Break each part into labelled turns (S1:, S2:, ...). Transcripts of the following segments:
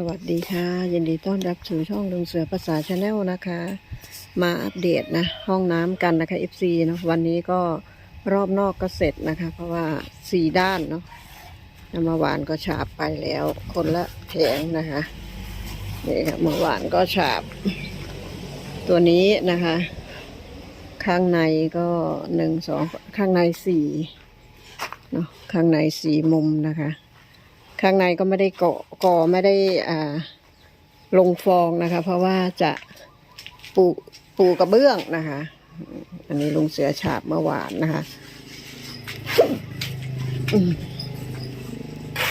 S1: สวัสดีค่ะยินดีต้อนรับสู่ช่องลุงเสือภาษาชาแนลนะคะ มาอัปเดตนะ ห้องน้ำกันนะคะ FC เนาะวันนี้ก็รอบนอกก็เสร็จนะคะ เพราะว่าสี่ด้านเนาะเมื่อวานก็ฉาบไปแล้ว คนละแผงนะคะนี่ค่ะเมื่อวานก็ฉาบ ตัวนี้นะคะ ข้างในก็หนึ่งสองข้างในสี่เนาะข้างในสี่มุมนะคะ ข้างในก็ไม่ได้ก่อไม่ได้อ่าลงฟองนะคะ เพราะว่าจะปูปูกระเบื้องนะคะ อันนี้ลุงเสือฉาบเมื่อวานนะคะ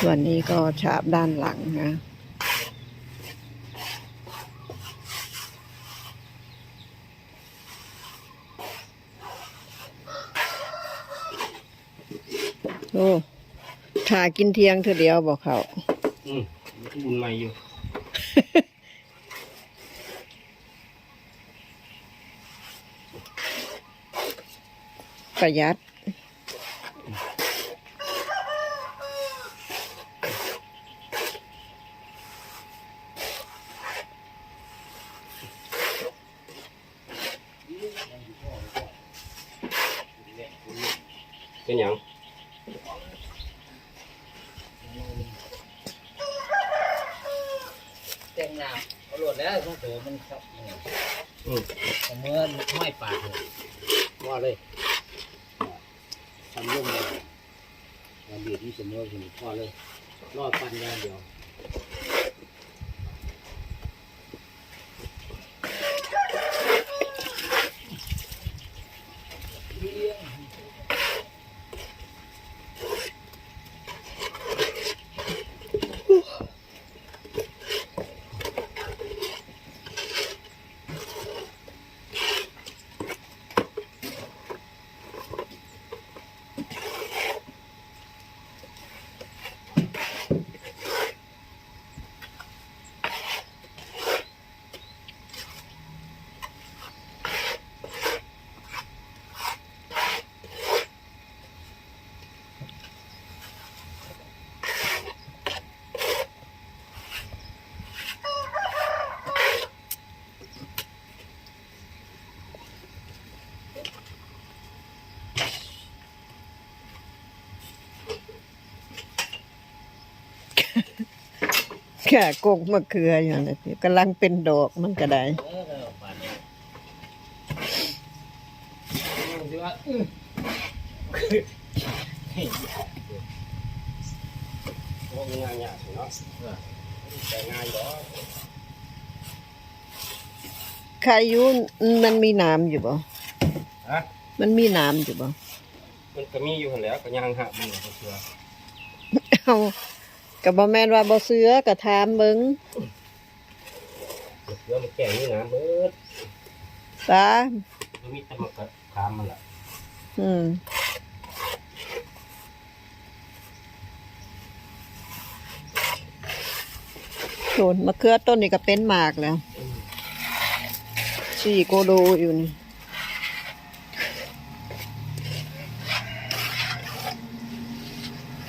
S1: วันนี้ก็ฉาบด้านหลังนะโอ้ ถ่ากินเที่ยงเธอเดียวบอกเขา
S2: อืมบุญใหม่อยู่
S1: ประหยัด
S2: เป็นหยัง
S3: แจ้ง น้ำเอาโหลดแล้วต้องตัวมันครับ
S2: อืม
S3: เอามื่อไม่ปากเลยว่าเลยทำร่วมเลยวันเดียวที่เสมอถึงพ่อเลย รอดปันอยางเดียว
S1: แค่กกมะเขืออย่างนี้กำลังเป็นดอกมันก็ได้
S3: เออเออปันสิว่าอื้อ
S2: โอ้ง่ายๆเนาะแต่ง่ายเหรอ
S1: ใครอยุมันมีน้ำอยู่บ่
S2: ฮะ
S1: มันมีน้ำอยู่บ่
S2: มันก็มีอยู่หั่นแหล้วก็ย่างหักมันก็เชื่อ
S1: เอา ก็บ่แม่นว่าบ่เสือก็ถามเบิ่ง
S2: เชื่อมันแก่งนี่นะเบิด
S1: ตา
S2: มันมีแต่มันก็ขามมันล่ะ
S1: อืมโดนมะเขือต้นนี้ก็เป็นหมากแล้วสี่โกโดอยู่นี่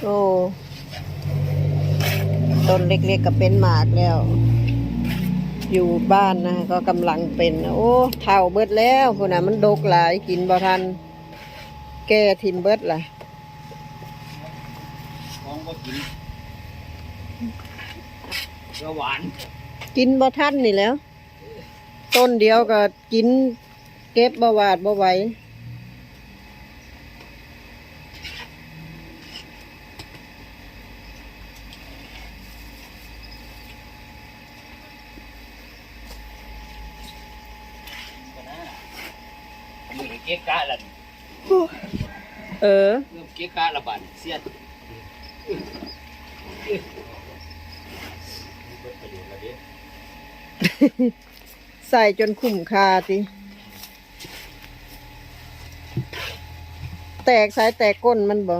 S1: โอ้ ต้นเล็กๆก็เป็นหมากแล้ว อยู่บ้านนะก็กำลังเป็น โอ้เท่าเบิดแล้วคนน่ะ มันดกหลายกินบ่ทัน แก่ทิมเบิดล่ะ
S3: ของก็กินเนื้อหวาน
S1: กินบ่ทันนี่แหล้ว ต้นเดียวก็กิน เก็บบ่หวาดบ่ไหว
S3: ก็นะมือ เก๊กะละ
S1: เออ
S3: เริ่มเก๊กะละบาดเสียด
S1: ใส่จนคุ้มค่าติแตกสายแตกก้นมันบ่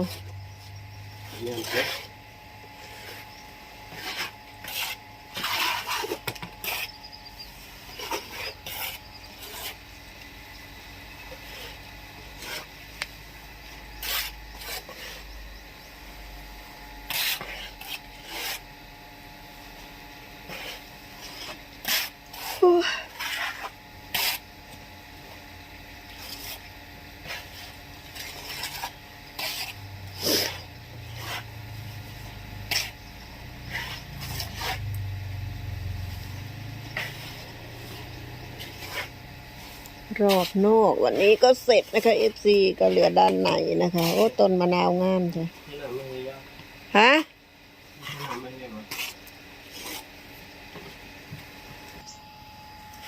S1: รอบนอก วันนี้ก็เสร็จนะคะเอฟซีก็เหลือด้านในนะคะ โอ้ต้นมะนาวงามจ้ะ
S2: นี่น่ะไม่ให้แล้ว
S1: ฮะ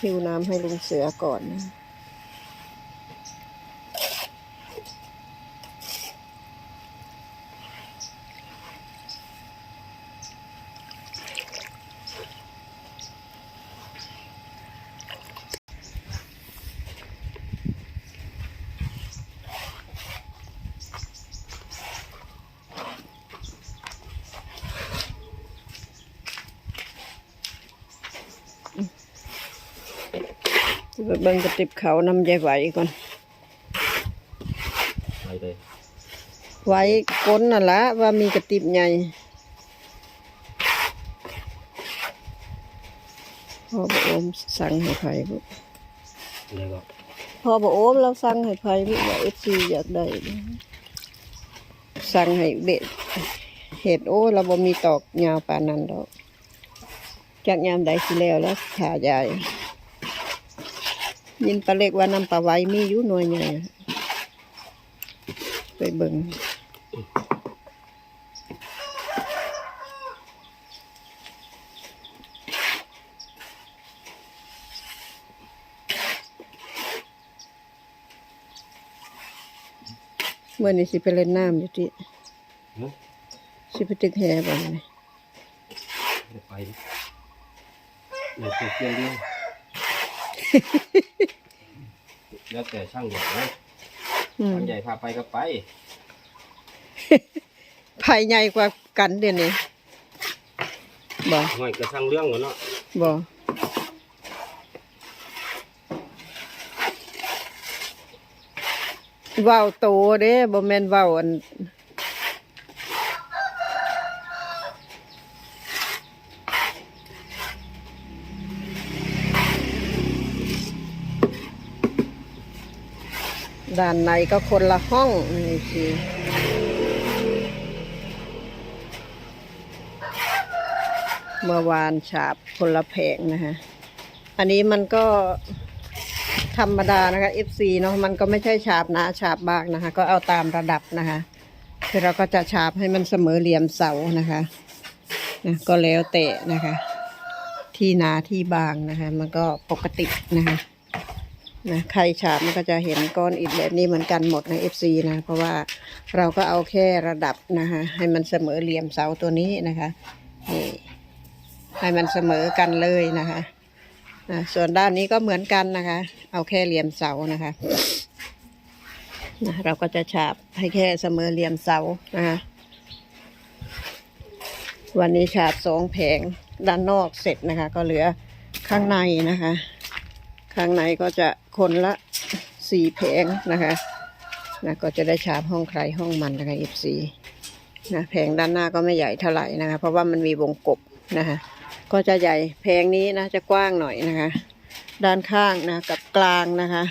S2: หิว
S1: น้ำให้ลุงเสือก่อนนะ ไปเบิ่งกระติบเขานำยายไหวก่อน
S2: ไปเลย
S1: ไหวก้นน่ะละว่ามีกระติบใหญ่พ่อบอกโอมสั่งให้ไผบุ
S2: นี่ก็
S1: พ่อบอกโอมเราสั่งให้ไผบุว่าเอฟซีอยากได้สั่งให้เบ็ดเห็ดโอ้เราบ่มีตอกยาวปานนั้นดอกจากยามใดสิแล้วแล้วขายาย ยินปลาเล็กว่าน้ำปลาไหวมีอยู่หน่วยใหญ่อะไปเบิ่งเมื่อนี้สิไปเล่นน้ำอยู่ที่
S2: เนาะ
S1: สิไปตึกแห่บ้างนี่
S2: จะไปเดี๋ยวเปลี่ยนเรื่อง แล้วแต่ช่างใหญ่นะ
S1: อืม
S2: ช่างใหญ่พาไปก็ไป
S1: ภายใหญ่กว่ากันเดี๋ยวนี้บ่
S2: ห่วยก็ช่างเรื่องแล้วเนาะ
S1: บ่เว้าโตเด้บ่แม่นเว้าอัน ด้านในก็คนละห้องนี่สิเมื่อวานฉาบคนละแผงนะฮะ อันนี้มันก็ธรรมดานะคะ FC เนาะมันก็ไม่ใช่ฉาบหนาฉาบบางนะคะ ก็เอาตามระดับนะคะ คือเราก็จะฉาบให้มันเสมอเหลี่ยมเสานะคะนะก็แล้วแต่นะคะ ที่หนาที่บางนะคะ มันก็ปกตินะคะ นะใครฉาบมันก็จะเห็นก้อนอิฐแบบนี้เหมือนกันหมดใน FC นะ เพราะว่าเราก็เอาแค่ระดับนะคะให้มันเสมอเหลี่ยมเสาตัวนี้นะคะนี่ให้มันเสมอกันเลยนะคะอะส่วนด้านนี้ก็เหมือนกันนะคะ เอาแค่เหลี่ยมเสานะคะนะเราก็จะฉาบให้แค่เสมอเหลี่ยมเสานะคะวันนี้ฉาบสองแผงด้านนอกเสร็จนะคะ ก็เหลือข้างในนะคะ ข้างในก็จะคนละสี่แผงนะคะนะก็จะได้ฉาบห้องใครห้องมันนะคะ F4 นะแผงด้านหน้าก็ไม่ใหญ่เท่าไหร่นะคะ เพราะว่ามันมีวงกบนะคะ ก็จะใหญ่แผงนี้นะจะกว้างหน่อยนะคะ ด้านข้างนะกับกลางนะคะ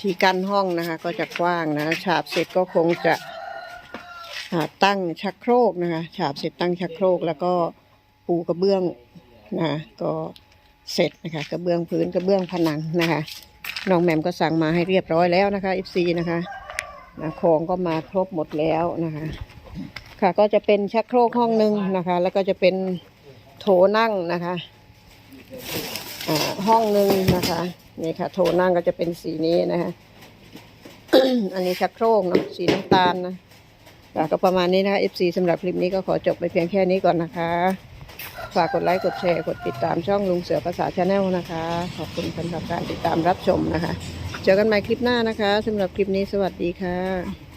S1: ที่กั้นห้องนะคะ ก็จะกว้างนะฉาบเสร็จก็คงจะตั้งชักโครกนะคะ ฉาบเสร็จตั้งชักโครกแล้วก็ปูกระเบื้องนะก็ เสร็จนะคะกระเบื้องพื้นกระเบื้องผนังนะคะน้องแหม่มก็สั่งมาให้เรียบร้อยแล้วนะคะ FC นะคะนะของก็มาครบหมดแล้วนะคะ ค่ะก็จะเป็นชักโครกห้องหนึ่งนะคะ แล้วก็จะเป็นโถนั่งนะคะห้องหนึ่งนะคะนี่ค่ะ โถนั่งก็จะเป็นสีนี้นะคะอันนี้ชักโครกเนาะสีน้ำตาลนะค่ะก็ประมาณนี้นะคะ FC สำหรับคลิปนี้ก็ขอจบไปเพียงแค่นี้ก่อนนะคะ ฝากกดไลค์กดแชร์กดติดตามช่องลุงเสือภาษาชาแนลนะคะ ขอบคุณสำหรับการติดตามรับชมนะคะ เจอกันใหม่คลิปหน้านะคะสำหรับคลิปนี้สวัสดีค่ะ